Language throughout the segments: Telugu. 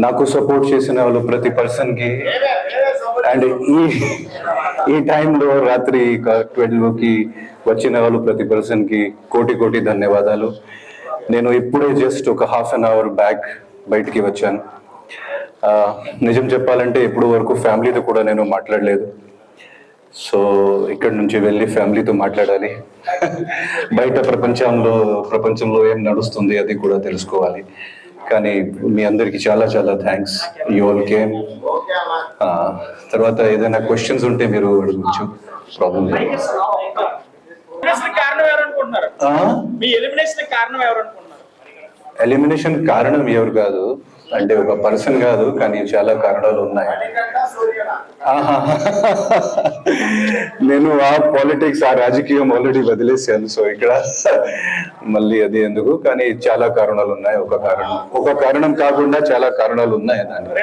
నాకు సపోర్ట్ చేసిన వాళ్ళు ప్రతి పర్సన్కి. అండ్ ఈ ఈ టైంలో రాత్రి ట్వెల్వ్కి వచ్చిన వాళ్ళు ప్రతి పర్సన్కి కోటి కోటి ధన్యవాదాలు. నేను ఇప్పుడే జస్ట్ ఒక హాఫ్ అన్ అవర్ బ్యాక్ బయటికి వచ్చాను. నిజం చెప్పాలంటే ఇప్పుడు వరకు ఫ్యామిలీతో కూడా నేను మాట్లాడలేదు. సో ఇక్కడ నుంచి వెళ్ళి ఫ్యామిలీతో మాట్లాడాలి. బయట ప్రపంచంలో ప్రపంచంలో ఏం నడుస్తుంది అది కూడా తెలుసుకోవాలి. కానీ మీ అందరికి చాలా చాలా థ్యాంక్స్ యూ ఆల్ కేమ్ తర్వాత ఏదైనా క్వశ్చన్స్ ఉంటే మీరు అడగచ్చు ప్రాబ్లం లేదు. ఎలిమినేషన్ కారణం ఎవరు అనుకుంటున్నారు మీ ఎలిమినేషన్ కారణం ఎవరు అనుకుంటున్నారు ఎలిమినేషన్ కారణం ఎవరు కాదు? అంటే ఒక పర్సన్ కాదు కానీ చాలా కారణాలు ఉన్నాయి. నేను ఆ పాలిటిక్స్ ఆ రాజకీయం ఆల్రెడీ వదిలేసాను సో ఇక్కడ మళ్ళీ అది ఎందుకు? కానీ చాలా కారణాలు ఉన్నాయి. ఒక కారణం ఒక కారణం కాకుండా చాలా కారణాలు ఉన్నాయి దానికి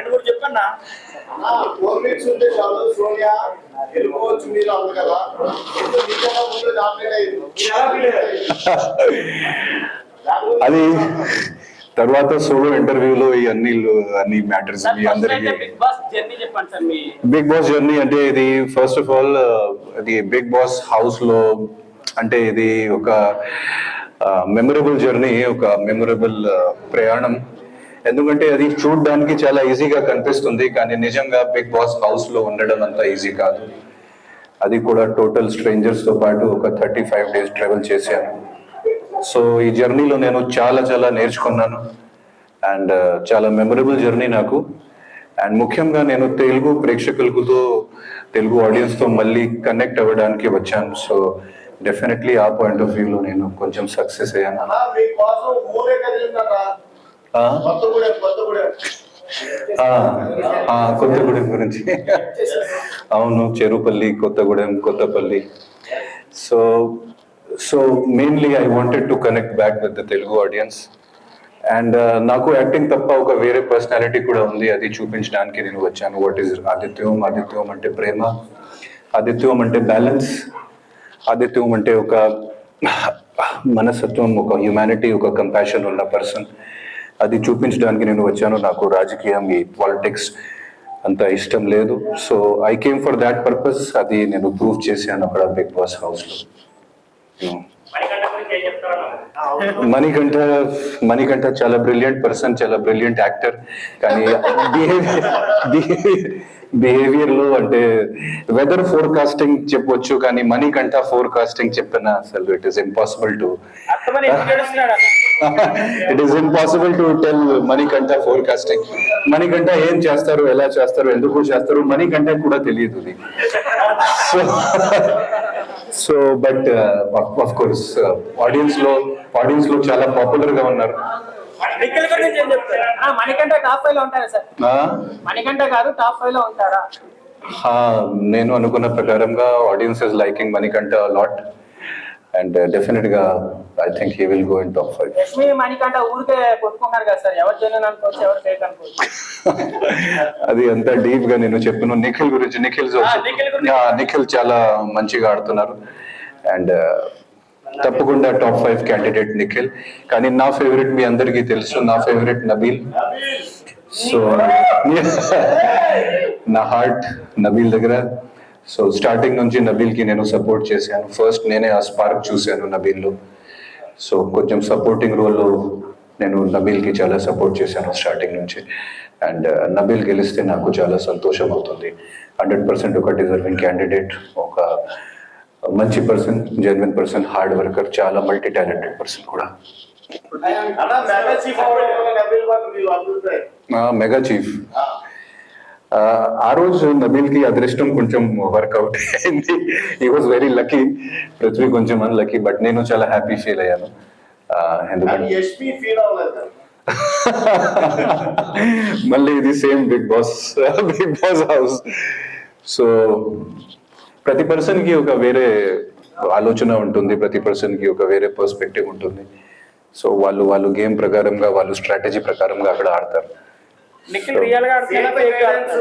అది తర్వాత సోలో ఇంటర్వ్యూలో ఈ అన్ని అన్ని మ్యాటర్స్ మీ అందరికి బిగ్ బాస్ జర్నీ అంటే ఇది ఫస్ట్ ఆఫ్ ఆల్ ఇది బిగ్ బాస్ హౌస్లో అంటే ఇది ఒక మెమరబుల్ జర్నీ ఒక మెమరబుల్ ప్రయాణం. ఎందుకంటే అది చూడడానికి చాలా ఈజీగా కనిపిస్తుంది కానీ నిజంగా బిగ్ బాస్ హౌస్లో ఉండడం అంత ఈజీ కాదు. అది కూడా టోటల్ స్ట్రేంజర్స్తో పాటు ఒక థర్టీ ఫైవ్ డేస్ ట్రావెల్ చేశాను. సో ఈ జర్నీలో నేను చాలా చాలా నేర్చుకున్నాను. అండ్ చాలా మెమరబుల్ జర్నీ నాకు. అండ్ ముఖ్యంగా నేను తెలుగు ప్రేక్షకులతో తెలుగు ఆడియన్స్తో మళ్ళీ కనెక్ట్ అవ్వడానికి వచ్చాను. సో డెఫినెట్లీ ఆ పాయింట్ ఆఫ్ వ్యూలో నేను కొంచెం సక్సెస్ అయ్యాను. కొత్తగూడెం గురించి. అవును Cherupalli Kothagudem Kothapalli. So so mainly I wanted to connect back with the Telugu audience and నాకు యాక్టింగ్ తప్ప ఒక వేరే పర్సనాలిటీ కూడా ఉంది. అది చూపించడానికి నేను వచ్చాను. వాట్ ఈస్ ఆదిత్యం ఆదిత్యం అంటే ప్రేమ. ఆదిత్యం అంటే బ్యాలెన్స్ ఆదిత్యం అంటే ఒక మనస్తత్వం ఒక హ్యుమానిటీ ఒక కంపాషన్ ఉన్న పర్సన్ అది చూపించడానికి నేను వచ్చాను. నాకు రాజకీయం ఈ పాలిటిక్స్ అంత ఇష్టం లేదు. So I came for that purpose అది నేను ప్రూవ్ చేశాను అక్కడ బిగ్ బాస్ హౌస్లో మణికంఠ గురించి ఏం చెప్తారా మణికంఠ చాలా బ్రిలియంట్ పర్సన్ చాలా బ్రిలియంట్ యాక్టర్ కానీ బిహేవియర్ బిహేవియర్లో అంటే వెదర్ ఫోర్కాస్టింగ్ చెప్పొచ్చు కానీ మణికంఠ ఫోర్కాస్టింగ్ చెప్పిన అసలు it is impossible to it is impossible to tell Manikanta forecasting Manikanta ఏం చేస్తారు ఎలా చేస్తారు ఎందుకు చేస్తారు మణికంఠ కూడా తెలియదు. So so but of course ఆడియన్స్లో ఆడియన్స్లో చాలా పాపులర్గా ఉన్నారు. నిఖిల్ గురించి ఏం చెప్తారు? ఆ, మణికంఠ టాప్ ఫైవ్లో ఉంటారా సార్? టాప్ ఫైవ్లో ఉంటారా? ఆ, నేను అనుకున్న ప్రకారంగా audience is liking Manikanta lot and డెఫినెట్గా I think he will go in top five Lakshmi Manikanta ఊరికే కొట్టుకున్నారు కదా సార్? ఎవరు అనుకోవచ్చు ఎవరు ఫేక్ అనుకోవచ్చు? అది అంత డీప్గా నేను చెప్పను. నిఖిల్ గురించి నిఖిల్ ఆ, నిఖిల్ చాలా మంచిగా ఆడుతున్నారు. అండ్ తప్పకుండా టాప్ ఫైవ్ క్యాండిడేట్ నిఖిల్. కానీ నా ఫేవరెట్ మీ అందరికీ తెలుసు. నా ఫేవరెట్ నబీల్. సో నా హార్ట్ నబీల్ దగ్గర. సో స్టార్టింగ్ నుంచి నబీల్కి నేను సపోర్ట్ చేశాను. ఫస్ట్ నేనే ఆ స్పార్క్ చూశాను నబీల్లో సో కొంచెం సపోర్టింగ్ రోల్లో నేను నబీల్కి చాలా సపోర్ట్ చేశాను స్టార్టింగ్ నుంచి. అండ్ నబీల్ గెలిస్తే నాకు చాలా సంతోషం అవుతుంది. హండ్రెడ్ పర్సెంట్ ఒక డిజర్వింగ్ క్యాండిడేట్ ఒక మంచి person genuine person hard worker చాలా మల్టీ టాలెంటెడ్ పర్సన్ కూడా మెగా చీఫ్ ఆ రోజు నబీల్కి అదృష్టం కొంచెం వర్కౌట్ అయింది. ఈ వాజ్ వెరీ లక్కీ పృథ్వీ కొంచెం అన్లక్కీ బట్ నేను చాలా హ్యాపీ ఫీల్ అయ్యాను. మళ్ళీ ఇది same Bigg Boss Bigg Boss house so ప్రతి పర్సన్కి ఒక వేరే ఆలోచన ఉంటుంది ప్రతి పర్సన్కి ఒక వేరే పర్స్పెక్టివ్ ఉంటుంది. సో వాళ్ళు వాళ్ళు గేమ్ ప్రకారంగా వాళ్ళు స్ట్రాటజీ ప్రకారంగా అక్కడ ఆడతారు. నిఖిల్ రియల్గా గైడెన్స్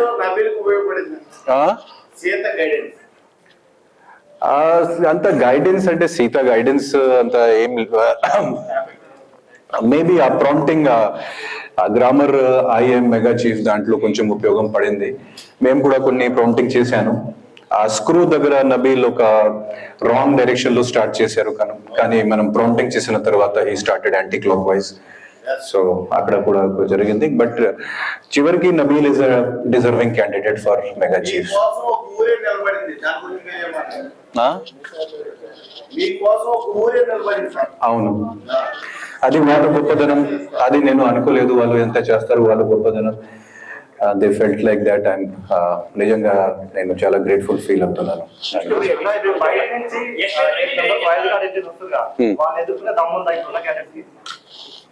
అంత గైడెన్స్ అంటే సీత గైడెన్స్ అంత ఏం మేబీ ఆ ప్రాంప్టింగ్ ఆ గ్రామర్ ఐఎం మెగా చీఫ్ దాంట్లో కొంచెం ఉపయోగం పడింది. మేము కూడా కొన్ని ప్రౌంటింగ్ చేశాను. ఆ స్క్రూ దగ్గర నబీల్ ఒక రాంగ్ డైరెక్షన్లో స్టార్ట్ చేశారు కను- కానీ మనం ప్రౌంటింగ్ చేసిన తర్వాత ఈ started anticlockwise so అక్కడ కూడా జరిగింది బట్ చివరికి Nabeel is deserving candidate for mega chief అవును అది వాళ్ళ గొప్పదనం అది నేను అనుకోలేదు వాళ్ళు ఎంత చేస్తారు వాళ్ళ గొప్పదనం they felt like that and నిజంగా నేను చాలా గ్రేట్ఫుల్ ఫీల్ అవుతున్నాను